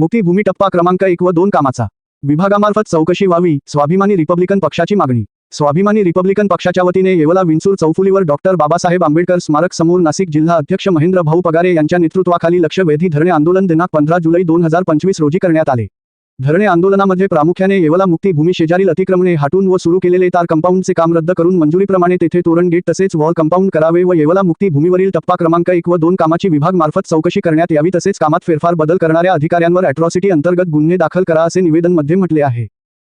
मुक्तीभूमी टप्पा क्रमांक एक व दोन कामाचा. विभागामार्फत चौकशी व्हावी स्वाभिमानी रिपब्लिकन पक्षाची मागणी. स्वाभिमानी रिपब्लिकन पक्षाच्या वतीने येवला विंचूर चौफुलीवर डॉक्टर बाबासाहेब आंबेडकर स्मारक समोर नाशिक जिल्हा अध्यक्ष महेंद्र भाऊ पगारे यांच्या नेतृत्वाखाली लक्षवेधी धरणे आंदोलन दिनांक पंधरा जुलै दोन हजार पंचवीस रोजी करण्यात आले. धरणे आंदोलनामध्ये प्रामुख्याने येवला मुक्तीभूमी शेजारील अतिक्रमणे हटून व सुरू केलेले तार कंपाऊंडचे काम रद्द करून मंजुरीप्रमाणे तेथे तोरण गेट तसेच वॉल कंपाऊंड करावे व येवला मुक्तीभूमीवरील टप्पा क्रमांक एक व दोन कामाची विभाग मार्फत चौकशी करण्यात यावी तसेच कामात फेरफार बदल करणाऱ्या अधिकाऱ्यांवर अॅट्रॉसिटी अंतर्गत गुन्हे दाखल करा असे निवेदनमध्ये म्हटले आहे.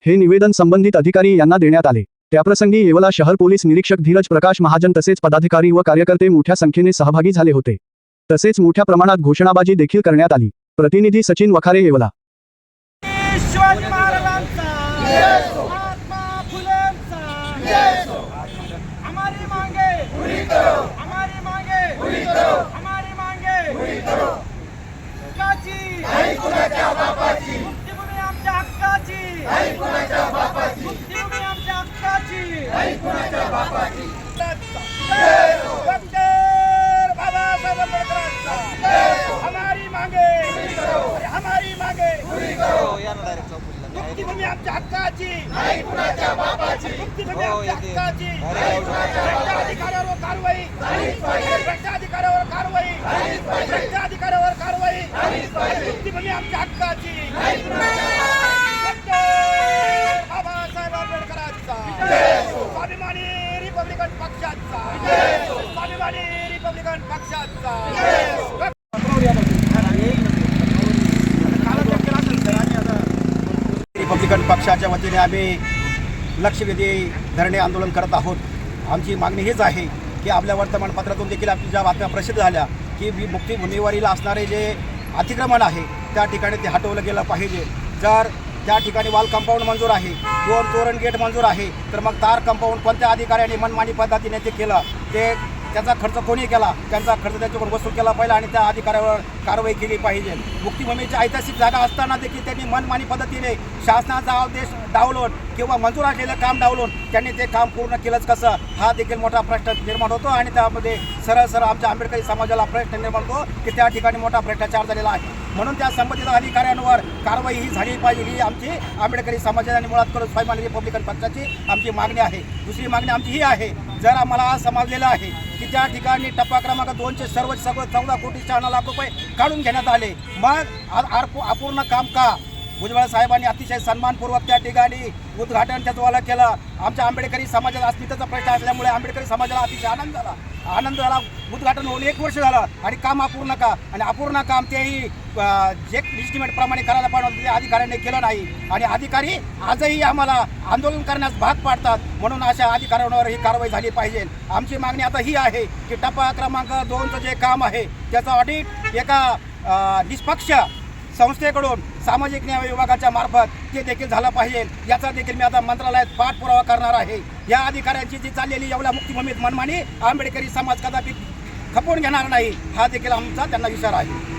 हे निवेदन संबंधित अधिकारी यांना देण्यात आले. त्याप्रसंगी येवला शहर पोलीस निरीक्षक धीरज प्रकाश महाजन तसेच पदाधिकारी व कार्यकर्ते मोठ्या संख्येने सहभागी झाले होते. तसेच मोठ्या प्रमाणात घोषणाबाजी देखील करण्यात आली. प्रतिनिधी सचिन वखारे येवला. शिवाजी महाराजांचा महात्मा फुलेंचा. हमारी मांगे. हमारी मांगे. हमारी मांगे. हक्काची मुक्तीभूमी आमच्या हक्काची. मुक्तीभूमी आमच्या हक्काची डॉक्टर बाबासाहेब आंबेडकरांचा हमारी मांगे हमारी मांगे मुक्तीभूमी आमच्या हक्काची. मुक्तीभूमी आमच्या हक्काची. भ्रष्टाधिकाऱ्यावर कारवाई. भ्रष्टाधिकाऱ्यावर कारवाई. भ्रष्टाधिकाऱ्यावर कारवाई. मुक्तीभूमी आमच्या हक्काची. बाबासाहेब आंबेडकरांचा. स्वाभिमानी रिपब्लिकन पक्षाचा. स्वाभिमानी रिपब्लिकन पक्षाचा. रिपब्लिकन पक्षाच्या वतीने आम्ही लक्षवेधी धरणे आंदोलन करत आहोत. आमची मागणी हीच आहे की आपल्या वर्तमानपत्रातून देखील आपल्या ज्या बातम्या प्रसिद्ध झाल्या की वि- मुक्तीभूमीवरील असणारे जे अतिक्रमण आहे त्या ठिकाणी ते हटवलं गेलं पाहिजे. जर त्या ठिकाणी वॉल कंपाऊंड मंजूर आहे दोन तोरण गेट मंजूर आहे तर मग तार कंपाऊंड कोणत्या अधिकाऱ्याने मनमानी पद्धतीने ते केलं ते त्याचा खर्च कोणी केला? त्यांचा खर्च त्याच्यावर वसूल केला पाहिजे आणि त्या अधिकाऱ्यावर कारवाई केली पाहिजे. मुक्तीभूमीची ऐतिहासिक जागा असताना देखील त्यांनी मनमानी पद्धतीने शासनाचा आदेश डावलून किंवा मंजूर असलेलं काम डावलून त्यांनी ते काम पूर्ण केलंच कसं? हा देखील मोठा प्रश्न निर्माण होतो आणि त्यामध्ये सरळ सरळ आमच्या आंबेडकरी समाजाला प्रश्न निर्माण होतो की त्या ठिकाणी मोठा भ्रष्टाचार झालेला आहे. म्हणून त्या संबंधित अधिकाऱ्यांवर कारवाई ही झाली पाहिजे. ही आमची आंबेडकरी समाजाने मुळात करून स्वाभिमानी रिपब्लिकन पक्षाची आमची मागणी आहे. दुसरी मागणी आमची ही आहे. जर आम्हाला आज समजलेलं आहे की त्या ठिकाणी टप्पा क्रमांक दोनशे सर्व सगळं चौदा कोटी शहाण्णव लाख रुपये काढून घेण्यात आले मग अपूर्ण काम का? भुजबळ साहेबांनी अतिशय सन्मानपूर्वक त्या ठिकाणी उद्घाटन त्याचवाला केलं. आमच्या आंबेडकरी समाजाला अस्मितेचा प्रश्न असल्यामुळे आंबेडकरी समाजाला अतिशय आनंद झाला. आनंद झाला. उद्घाटन होऊन एक वर्ष झालं आणि काम अपूर्ण का? आणि अपूर्ण काम तेही जे प्रमाणे करायला पाहिजे ते अधिकाऱ्यांनी केलं नाही. आणि अधिकारी आजही आम्हाला आंदोलन करण्यास भाग पाडतात. म्हणून अशा अधिकाऱ्यांवर ही कारवाई झाली पाहिजे. आमची मागणी आता ही आहे की टप्पा क्रमांक दोनचं जे काम आहे त्याचं ऑडिट एका निष्पक्ष संस्थेकडून सामाजिक न्याय विभागाच्या मार्फत ते देखील झालं पाहिजे. याचा देखील मी आता मंत्रालयात पाठपुरावा करणार आहे. या अधिकाऱ्यांची जी चाललेली एवढ्या मुक्तिभूमीत मनमानी आंबेडकरी समाज कदापि खपवून घेणार नाही हा देखील आमचा त्यांना विचार आहे.